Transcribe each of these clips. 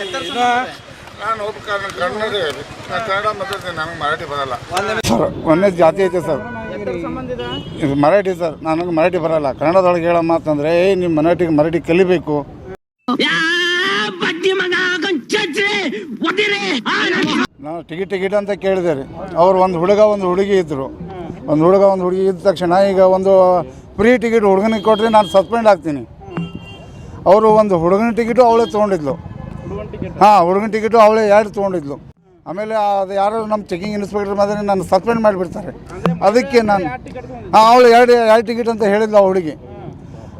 ನಾನು ಒಬ್ಬ ಕಾರಣ ಕನ್ನಡ ನಾನು ಕನ್ನಡ ಮಾತಾಡ್ತೀನಿ ನನಗೆ ಮರಾಠಿ ಬರಲ್ಲ. ಸರ್ ಒಂದೇ ಜಾತಿ ಐತೆ ಸರ್. ಇದು? ಮರಾಠಿ ಸರ್ ನನಗೆ ಮರಾಠಿ ಬರಲ್ಲ. ಕನ್ನಡದೊಳಗೆ ಹೇಳೋ ಮಾತಂದ್ರೆ ಏ ನಿಮ್ಮ ಮರಾಠಿಗೆ ಮರಾಠಿ ಕಲಿಬೇಕು. ನಾವು ಟಿಕೆಟ್ ಟಿಕೆಟ್ ಅಂತ ಕೇಳಿದೆ ರೀ. ಅವ್ರು ಒಂದು ಹುಡುಗ ಒಂದು ಹುಡುಗಿ ಇದ್ರು. ಒಂದು ಹುಡುಗ ಒಂದು ಹುಡುಗಿ ಇದ್ದ ತಕ್ಷಣ ಈಗ ಒಂದು ಫ್ರೀ ಟಿಕೆಟ್ ಹುಡುಗನಿಗೆ ಕೊಟ್ಟರೆ ನಾನು ಸಸ್ಪೆಂಡ್ ಆಗ್ತೀನಿ. ಅವರು ಒಂದು ಹುಡುಗನ ಟಿಕೆಟು ಅವಳೇ ತೊಗೊಂಡಿದ್ಲು. ಹಾಂ ಹುಡುಗನ ಟಿಕೆಟು ಅವಳೇ ಎರಡು ತೊಗೊಂಡಿದ್ಲು. ಆಮೇಲೆ ಅದು ಯಾರು ನಮ್ಮ ಚೆಕಿಂಗ್ ಇನ್ಸ್ಪೆಕ್ಟರ್ ಮಾತ್ರ ನಾನು ಸಸ್ಪೆಂಡ್ ಮಾಡಿಬಿಡ್ತಾರೆ. ಅದಕ್ಕೆ ನಾನು ಹಾಂ ಅವಳು ಎರಡು ಎರಡು ಟಿಕೆಟ್ ಅಂತ ಹೇಳಿದ್ಲು ಆ ಹುಡುಗಿ.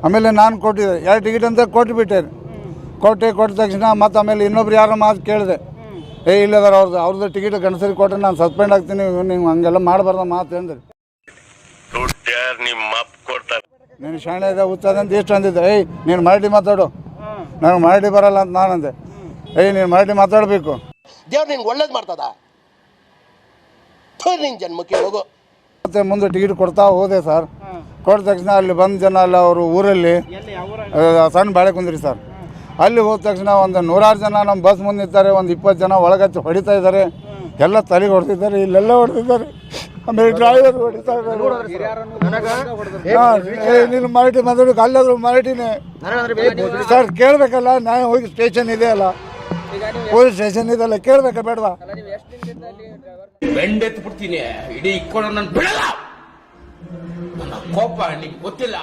ಆಮೇಲೆ ನಾನು ಕೊಟ್ಟಿದ್ದೆ. ಎರಡು ಟಿಕೆಟ್ ಅಂತ ಕೊಟ್ಟುಬಿಟ್ಟೆ ಕೊಟ್ಟೆ ಕೊಟ್ಟ ತಕ್ಷಣ ಮತ್ತು ಆಮೇಲೆ ಇನ್ನೊಬ್ರು ಯಾರೋ ಮಾತು ಕೇಳಿದೆ. ಏ ಇಲ್ಲದಾರ ಅವ್ರದ್ದು ಅವ್ರದ್ದು ಟಿಕೆಟ್ ಗಣಸರಿ ಕೊಟ್ಟರೆ ನಾನು ಸಸ್ಪೆಂಡ್ ಆಗ್ತೀನಿ ನೀವು ಹಂಗೆಲ್ಲ ಮಾಡಬಾರ್ದ ಮಾತು ಅಂದ್ರೆ. ನೀನು ಶಾಣೆ ಇದೆ ಉತ್ತದ ಅಂತ ಎಷ್ಟು ಅಂದಿದ್ದೆ? ಏಯ್ ನೀನು ಮರಾಠಿ ಮಾತಾಡು. ನಾನು ಮರಾಠಿ ಬರಲ್ಲ ಅಂತ ನಾನು ಏಯ್ ನೀನು ಮರಾಠಿ ಮಾತಾಡಬೇಕು. ದೇವ್ರು ನಿನ್ಗೆ ಒಳ್ಳೇದು ಮಾಡ್ತದ? ಥು, ನಿನ್ ಜನ್ಮಕ್ಕೆ ಹೋಗು. ಮತ್ತೆ ಮುಂದೆ ಟಿಕೆಟ್ ಕೊಡ್ತಾ ಹೋದೆ ಸರ್ ಕೊಟ್ಟ ತಕ್ಷಣ ಅಲ್ಲಿ ಬಂದ ಜನ ಅಲ್ಲ ಅವರು ಊರಲ್ಲಿ ಎಲ್ಲಿ ಆ, ಸಣ್ಣ ಬಾಳೆ ಕುಂದ್ರಿ ಸರ್ ಅಲ್ಲಿ ಹೋದ ತಕ್ಷಣ ಒಂದು ನೂರಾರು ಜನ ನಮ್ಮ ಬಸ್ ಮುಂದೆ ನಿಂತಾರೆ ಒಂದು ಇಪ್ಪತ್ತು ಜನ ಒಳಗಚ್ಚಿ ಹೊಡಿತಾ ಇದ್ದಾರೆ. ಎಲ್ಲ ತಲೆಗೆ ಹೊಡೆದಿದ್ದಾರೆ ಇಲ್ಲೆಲ್ಲ ಹೊಡೆದಿದ್ದಾರೆ. ಆಮೇಲೆ ಡ್ರೈವರ್ ಹೊಡಿತಾ ಇದ್ದಾರೆ. ಹಾಂ, ಏ, ನೀನು ಮರಾಠಿ ಮಾತಾಡೋಕೆ ಅಲ್ಲಾದ್ರು ಮರಾಠಿನೇ. ಸರ್ ಕೇಳಬೇಕಲ್ಲ ನಾನು ಹೋಗಿ ಸ್ಟೇಷನ್ ಇದೆ ಅಲ್ಲ. ಪೊಲೀಸ್ ಸ್ಟೇಷನ್ ಇದೆಲ್ಲ ಕೇಳ್ಬೇಕ, ಬೇಡವಾ? ಬೆಂಡೆತ್ ಬಿಡ್ತೀನಿ ಇಡೀ ಇಕ್ಕೊಂಡು ನನ್ನ ಬಿಡಲ್ಲ. ನನ್ನ ಕೋಪ ನಿಮ್ಗೆ ಗೊತ್ತಿಲ್ಲ.